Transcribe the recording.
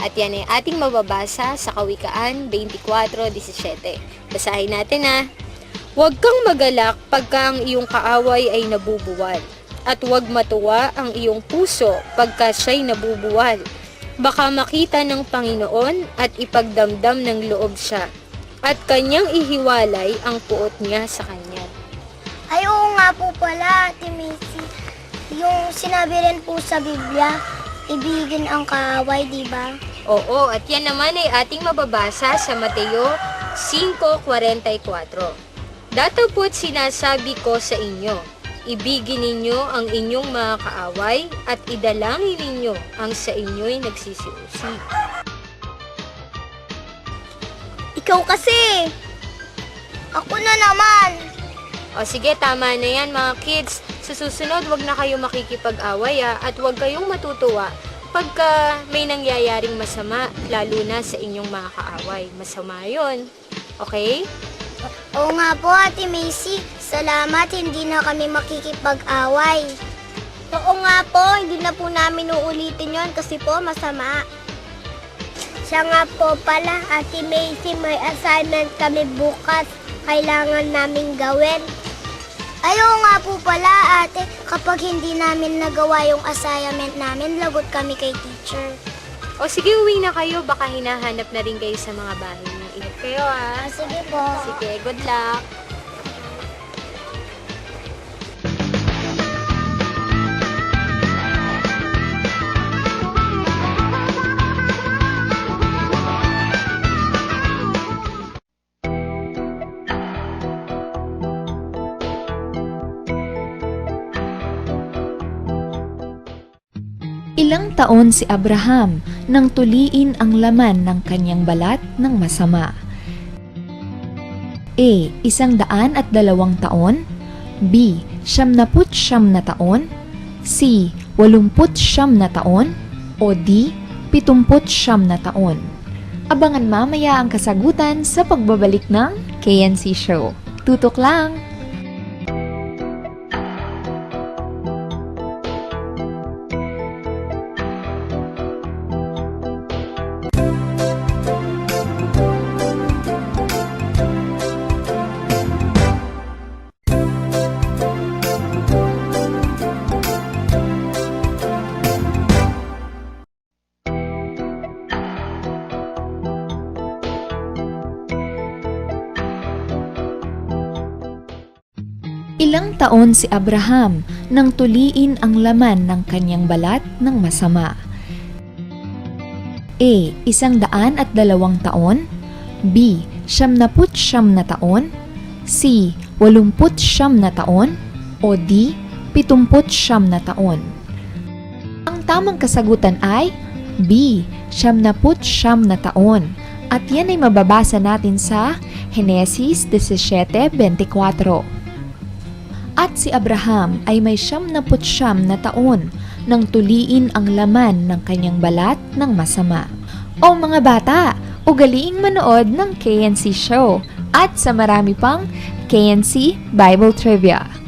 At yan ay ating mababasa sa Kawikaan 24.17. Basahin natin ha. Huwag kang magalak pagka ang iyong kaaway ay nabubuwal. At huwag matuwa ang iyong puso pagka siya'y nabubuwal. Baka makita ng Panginoon at ipagdamdam ng loob siya. At kanyang ihiwalay ang puot niya sa kanya. Ay, oo nga po pala, Macy. Yung sinabi rin po sa Biblia, ibigin ang kaaway, di ba? Oo, at yan naman ay ating mababasa sa Mateo 5.44. Dato po't sinasabi ko sa inyo, ibigin ninyo ang inyong mga kaaway at idalangin ninyo ang sa inyo'y nagsisiusi. Ikaw kasi! Ako na naman! O sige, tama na yan mga kids. Sa susunod, wag na kayo makikipag-away ah, at wag kayong matutuwa pagka may nangyayaring masama, lalo na sa inyong mga kaaway. Masama yon Okay? Oo nga po, Ate Macy. Salamat, hindi na kami makikipag-away. Oo nga po, hindi na po namin uulitin yon kasi po masama. Siya nga po pala, Ate Macy, may assignment kami bukas. Kailangan namin gawin. Ayaw nga po pala, ate. Kapag hindi namin nagawa yung assignment namin, lagot kami kay teacher. O sige, uwi na kayo. Baka hinahanap na rin kayo sa mga bahay niyo. Ingat kayo ah. Ah, sige po. Sige, good luck. Ilang taon si Abraham nang tuliin ang laman ng kanyang balat ng masama? A. Isang daan at dalawang taon B. Siyamnaput siyam na taon C. Walumput siyam na taon o D. Pitumput siyam na taon Abangan mamaya ang kasagutan sa pagbabalik ng KNC Show. Tutok lang! Ilang taon si Abraham nang tuliin ang laman ng kanyang balat ng masama? A. Isang daan at dalawang taon B. Siyamnaput siyam na taon C. Walumput siyam na taon o D. Pitumput siyam na taon Ang tamang kasagutan ay B. Siyamnaput siyam na taon at yan ay mababasa natin sa Henesis 17.24 at si Abraham ay may siyam na putsyam na taon nang tuliin ang laman ng kanyang balat ng masama. O mga bata, ugaliing manood ng KNC Show at sa marami pang KNC Bible Trivia.